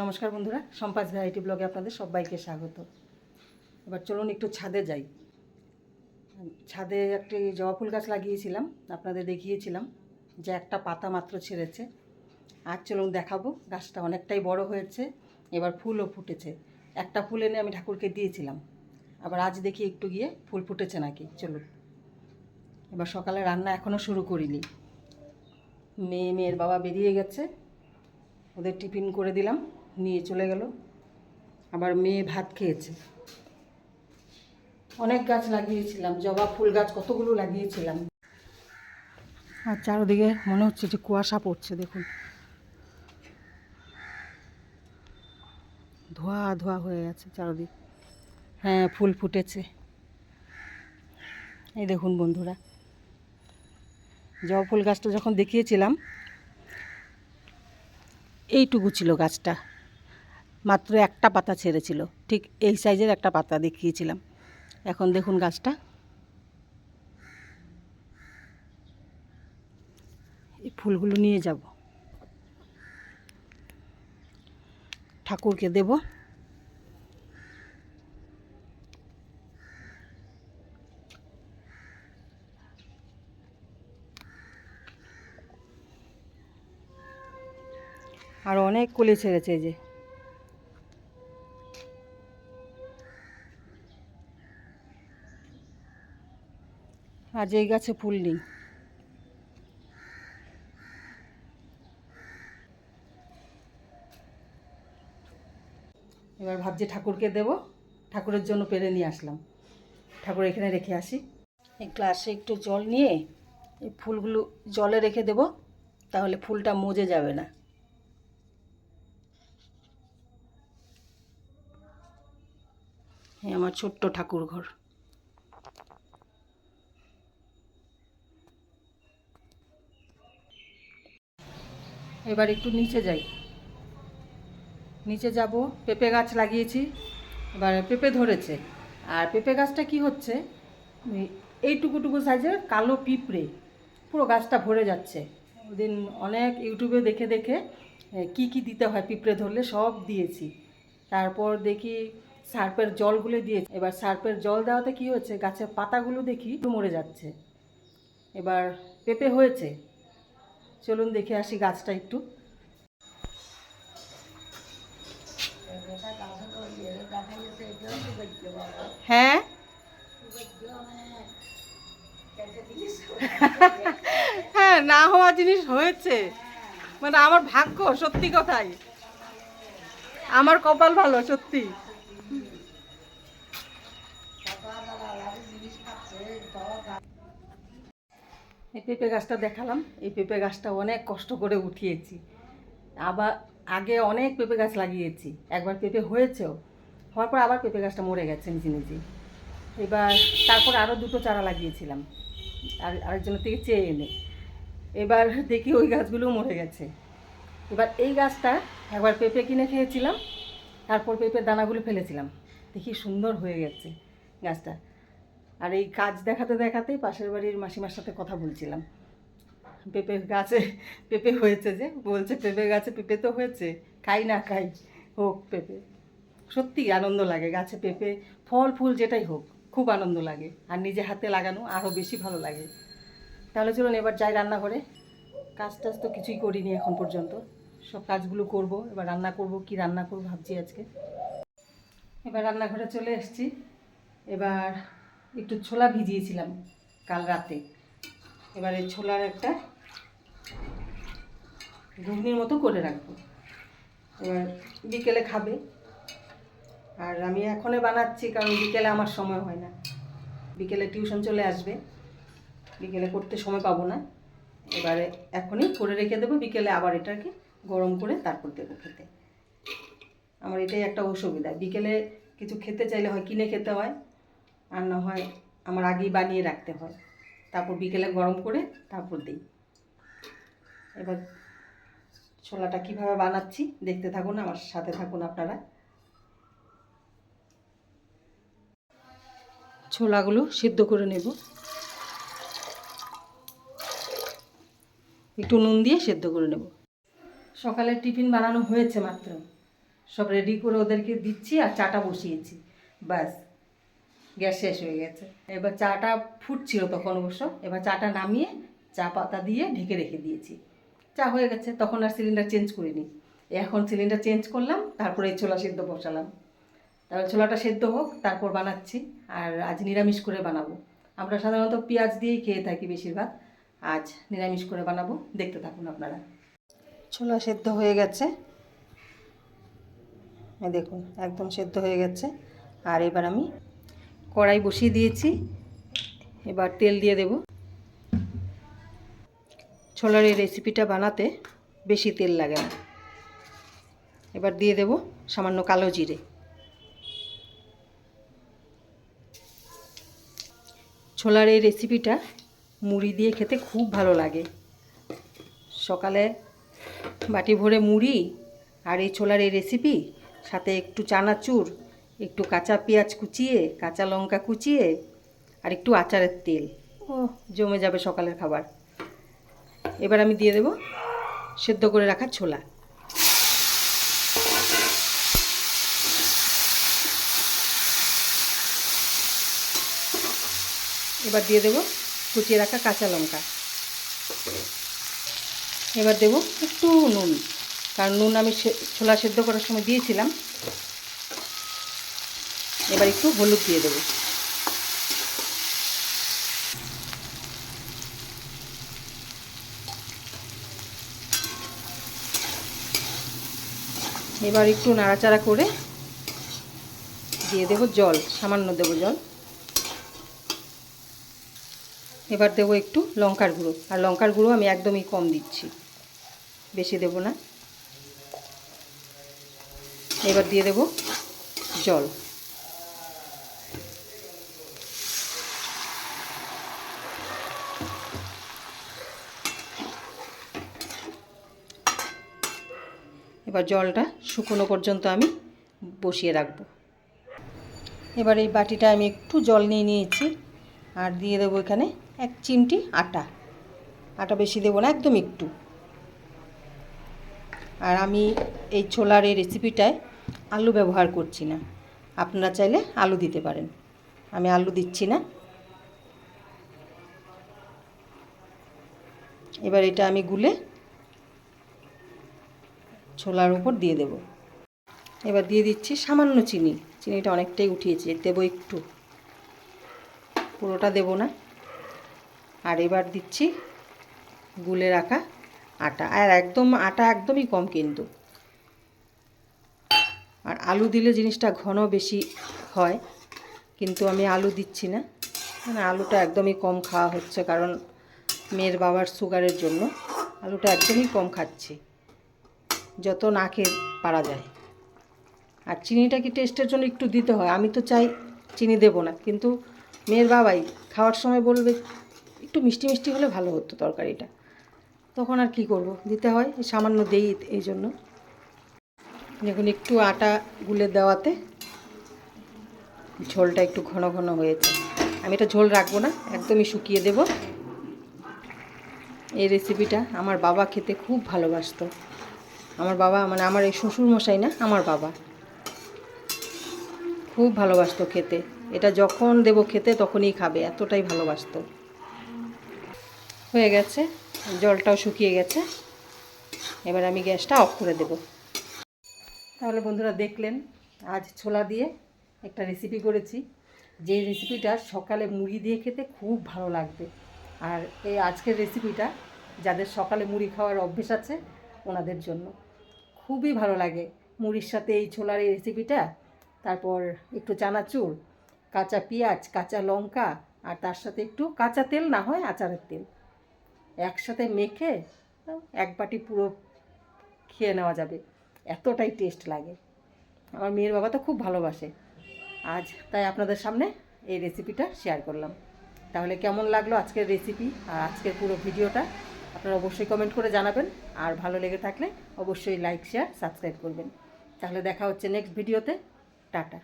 নমস্কার বন্ধুরা, সম্পাস ভ্যারাইটি ব্লগে আপনাদের সবাইকে স্বাগত। এবার চলুন একটু ছাদে যাই। ছাদে একটি জবা ফুল গাছ লাগিয়েছিলাম, আপনাদের দেখিয়েছিলাম যে একটা পাতা মাত্র ছেড়েছে। আর চলুন দেখাবো, গাছটা অনেকটাই বড় হয়েছে, এবার ফুলও ফুটেছে। একটা ফুল এনে আমি ঠাকুরকে দিয়েছিলাম, আবার আজ দেখি একটু গিয়ে ফুল ফুটেছে নাকি, চলুন। এবার সকালে রান্না এখনও শুরু করিনি। মেয়ে, মেয়ের বাবা বেরিয়ে গেছে, ওদের টিফিন করে দিলাম। নিয়ে চলে গেল। আবার মেয়ে ভাত খেয়েছে। অনেক গাছ লাগিয়েছিলাম, জবা ফুল গাছ কতগুলো লাগিয়েছিলাম। আর চারদিকে মনে হচ্ছে যে কুয়াশা পড়ছে, দেখুন। ধোয়া ধোয়া হয়ে গেছে চারদিক। হ্যাঁ ফুল ফুটেছে। এই দেখুন বন্ধুরা, জবা ফুল গাছটা যখন দেখিয়েছিলাম, এইটুকু ছিল গাছটা। মাত্র একটা পাতা ছেড়েছিল। ঠিক এই সাইজের একটা পাতা দেখিয়েছিলাম। এখন দেখুন গাছটা। এই ফুলগুলো নিয়ে যাব। ঠাকুরকে দেব। আর অনেক কলি ছেড়েছে যে। আজ এই গাছে ফুল নেই। এবার ভাবছি ঠাকুরকে দেব। ঠাকুরের জন্য পেরে নিয়ে আসলাম। ঠাকুর এখানে রেখে আসি। এই গ্লাসে একটু জল নিয়ে এই ফুলগুলো জলে রেখে দেব, তাহলে ফুলটা মজে যাবে না। আমার ছোট্ট ঠাকুর ঘর এবার একটু নিচে যাই। নিচে যাব, পেঁপে গাছ লাগিয়েছি, এবার পেঁপে ধরেছে। আর পেঁপে গাছটা কি হচ্ছে? এইটুকুটুকু সাইজের কালো পিঁপড়ে, পুরো গাছটা ভরে যাচ্ছে। ওদিন অনেক ইউটিউবে দেখে দেখে কি কি দিতে হয় পিঁপড়ে ধরলে, সব দিয়েছি। তারপর দেখি সার্পের জলগুলো দিয়েছি। এবার সার্পের জল দেওয়াতে কি হচ্ছে? গাছের পাতাগুলো দেখি, মরে যাচ্ছে। এবার পেঁপে হয়েছে। চলুন দেখে আসি গাছটা একটু। হ্যাঁ? হ্যাঁ না হওয়া জিনিস হয়েছে। মানে আমার ভাগ্য, সত্যি কথাই। আমার কপাল ভালো, সত্যি। এই পেঁপে গাছটা দেখালাম। এই পেঁপে গাছটা অনেক কষ্ট করে উঠিয়েছি। আবার আগে অনেক পেঁপে গাছ লাগিয়েছি। একবার পেঁপে হয়েছেও। হওয়ার পর আবার পেঁপে গাছটা মরে গেছে নিজে নিজে। এবার তারপর আরও দুটো চারা লাগিয়েছিলাম। আর আরেকজনের থেকে চেয়ে এনে। এবার দেখি ওই গাছগুলো মরে গেছে। এবার এই গাছটা একবার পেঁপে কিনে খেয়েছিলাম। তারপর পেঁপের দানাগুলো ফেলেছিলাম। দেখি সুন্দর হয়ে গেছে গাছটা। আর এই কাজ দেখাতে দেখাতেই পাশের বাড়ির মাসিমার সাথে কথা বলছিলাম। পেঁপে গাছে, পেঁপে হয়েছে যে, বলছে পেঁপে গাছে পেঁপে তো হয়েছে, খাই না খাই, হোক পেঁপে। সত্যি আনন্দ লাগে, গাছে পেঁপে, ফল, ফুল যেটাই হোক, খুব আনন্দ লাগে। আর নিজে হাতে লাগানো আরও বেশি ভালো লাগে। তাহলে চলুন এবার যাই রান্নাঘরে। কাজ টাজ তো কিছুই করিনি এখন পর্যন্ত। সব কাজগুলো করব, এবার রান্না করব, কি রান্না করব ভাবছি আজকে। এবার রান্নাঘরে চলে এসেছি। এবার একটু ছোলা ভিজিয়েছিলাম কাল রাতে। এবারে ছোলার একটা ঘুগনির মতো করে রাখব। এবার বিকেলে খাবে। আর আমি এখনই বানাচ্ছি, কারণ বিকেলে আমার সময় হয় না। বিকেলে টিউশন চলে আসবে। বিকেলে করতে সময় পাবো না। এবারে এখনই করে রেখে দেবো। বিকেলে আবার এটাকে গরম করে তারপর দেবো খেতে। আমার এটাই একটা অসুবিধা। বিকেলে কিছু খেতে চাইলে হয়, কিনে খেতে হয়। আর না হয় আমার আগেই বানিয়ে রাখতে হয়। তারপর বিকেলে গরম করে তারপর দিই। এবার ছোলাটা কীভাবে বানাচ্ছি দেখতে থাকুন, আমার সাথে থাকুন আপনারা। ছোলাগুলো সিদ্ধ করে নেব। একটু নুন দিয়ে সেদ্ধ করে নেব। সকালের টিফিন বানানো হয়েছে মাত্র। সব রেডি করে ওদেরকে দিচ্ছি আর চাটা বসিয়েছি। ব্যাস। গ্যাস শেষ হয়ে গেছে। এবার চাটা ফুটছিল তখন অবশ্য। এবার চাটা নামিয়ে চা পাতা দিয়ে ঢেকে রেখে দিয়েছি। চা হয়ে গেছে, তখন আর সিলিন্ডার চেঞ্জ করিনি। এখন সিলিন্ডার চেঞ্জ করলাম, তারপরে এই ছোলা সেদ্ধ বসালাম। তারপর ছোলাটা সেদ্ধ হোক, তারপর বানাচ্ছি। আর আজ নিরামিষ করে বানাবো। আমরা সাধারণত পেঁয়াজ দিয়েই খেয়ে থাকি বেশিরভাগ। আজ নিরামিষ করে বানাবো। দেখতে থাকুন আপনারা। ছোলা সেদ্ধ হয়ে গেছে। দেখুন, একদম সেদ্ধ হয়ে গেছে। আর এবার আমি কড়াই বসিয়ে দিয়েছি। এবার তেল দিয়ে দেব। ছোলার এই রেসিপিটা বানাতে বেশি তেল লাগে না। এবার দিয়ে দেব সামান্য কালো জিরে। ছোলার এই রেসিপিটা মুড়ি দিয়ে খেতে খুব ভালো লাগে। সকালে বাটি ভরে মুড়ি আর এই ছোলার এই রেসিপি সাথে একটু চানাচুর একটু কাঁচা পেঁয়াজ কুচিয়ে, কাঁচা লঙ্কা কুচিয়ে আর একটু আচারের তেল। ও জমে যাবে সকালের খাবার। এবার আমি দিয়ে দেব সেদ্ধ করে রাখা ছোলা। এবার দিয়ে দেব কুচিয়ে রাখা কাঁচা লঙ্কা। এবার দেব একটু নুন, কারণ নুন আমি ছোলা সেদ্ধ করার সময় দিয়েছিলাম। এবার একটু হলুদ দিয়ে দেবো। এবার একটু নাড়াচাড়া করে দিয়ে দেবো জল, সামান্য দেবো জল। এবার দেবো একটু লঙ্কার গুঁড়ো, আর লঙ্কার গুঁড়ো আমি একদমই কম দিচ্ছি, বেশি দেবো না। এবার দিয়ে দেবো জল। এবার জলটা শুকনো পর্যন্ত আমি বসিয়ে রাখব। এবার এই বাটিটা আমি একটু জল নিয়ে নিয়েছি আর দিয়ে দেবো এখানে এক চিমটি আটা। আটা বেশি দেবো না, একদম একটু। আর আমি এই ছোলার এই রেসিপিটায় আলু ব্যবহার করছি না। আপনারা চাইলে আলু দিতে পারেন। আমি আলু দিচ্ছি না। এবার এটা আমি গুলে ছোলার উপর দিয়ে দেব। এবার দিয়ে দিচ্ছি সামান্য চিনি। চিনিটা অনেকটাই উঠিয়েছি, দেবো একটু। পুরোটা দেব না। আর এবার দিচ্ছি গুলে রাখা আটা। আর একদম, আটা একদমই কম কিন্তু। আর আলু দিলে জিনিসটা ঘন বেশি হয়, কিন্তু আমি আলু দিচ্ছি না। মানে আলুটা একদমই কম খাওয়া হচ্ছে, কারণ মেয়ের বাবার সুগারের জন্য। আলুটা একদমই কম খাচ্ছি। যত না খেয়ে পারা যায়। আর চিনিটা কি টেস্টের জন্য একটু দিতে হয়? আমি তো চাই চিনি দেবো না। কিন্তু মেয়ের বাবাই খাওয়ার সময় বলবে, একটু মিষ্টি মিষ্টি হলে ভালো হতো তরকারিটা। তখন আর কি করব? দিতে হয় সামান্য দেই এই জন্য। দেখুন, একটু আটা গুলে দেওয়াতে ঝোলটা একটু ঘন ঘন হয়েছে। আমি এটা ঝোল রাখব না, একদমই শুকিয়ে দেব। এই রেসিপিটা আমার বাবা খেতে খুব ভালোবাসতো। আমার বাবা মানে আমার এই শ্বশুর মশাই না, আমার বাবা। খুব ভালোবাসতো খেতে। এটা যখন দেব খেতে, তখনই খাবে, এতটাই ভালোবাসতো। হয়ে গেছে, জলটাও শুকিয়ে গেছে। এবার আমি গ্যাসটা অফ করে দেব। তাহলে বন্ধুরা দেখলেন, আজ ছোলা দিয়ে একটা রেসিপি করেছি। যে রেসিপিটা সকালে মুড়ি দিয়ে খেতে খুব ভালো লাগবে। আর এই আজকের রেসিপিটা যাদের সকালে মুড়ি খাওয়ার অভ্যেস আছে, ওনাদের জন্য। খুবই ভালো লাগে। মুড়ির সাথে এই ছোলার এই রেসিপিটা তারপর একটু চানাচুর, কাঁচা পেঁয়াজ, কাঁচা লঙ্কা, আর তার সাথে একটু কাঁচা তেল না হয় আচারের তেল। একসাথে মেখে এক বাটি পুরো খেয়ে নেওয়া যাবে। এতটাই টেস্ট লাগে। আমার মেয়ের বাবা তো খুব ভালোবাসে। আজ তাই আপনাদের সামনে এই রেসিপিটা শেয়ার করলাম। তাহলে কেমন লাগল আজকের রেসিপি আর আজকের পুরো ভিডিওটা আপনারা অবশ্যই কমেন্ট করে জানাবেন। আর ভালো লেগে থাকলে অবশ্যই লাইক শেয়ার সাবস্ক্রাইব করবেন। তাহলে দেখা হচ্ছে নেক্সট ভিডিওতে টাটা।